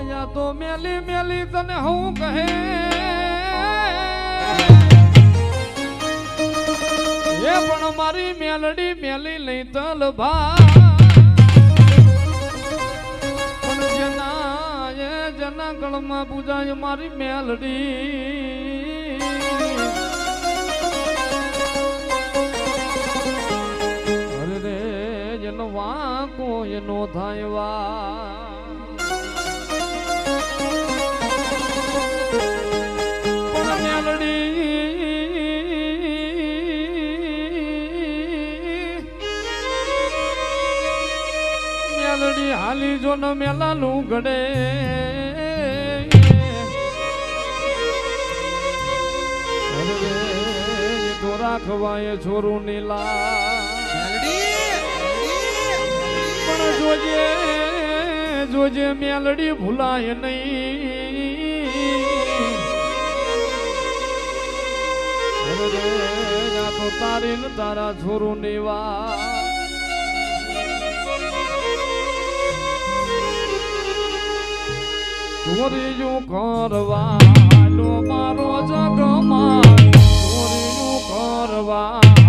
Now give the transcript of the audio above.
પણ યા તો મેલી મેલી તને હું કહે? એ પણ મારી મેલડી મેલી લઈ તલ ભા પણ જેના એ જેના ગળમાં પૂજાય મારી મેલડી. અરે રે, એનો વાંકો એનો થાય વા મેલડી હાલી જો ન મેલાનું ગડે. રાખવાય છોરું નીલા. પણ જોજે જોજે મેલડી ભૂલાય નહીં. અરે રે આ તો તારી ને તારા છોરું નેવા ચોરીયું કરવા મારો જગમાં ચોરીયું કરવા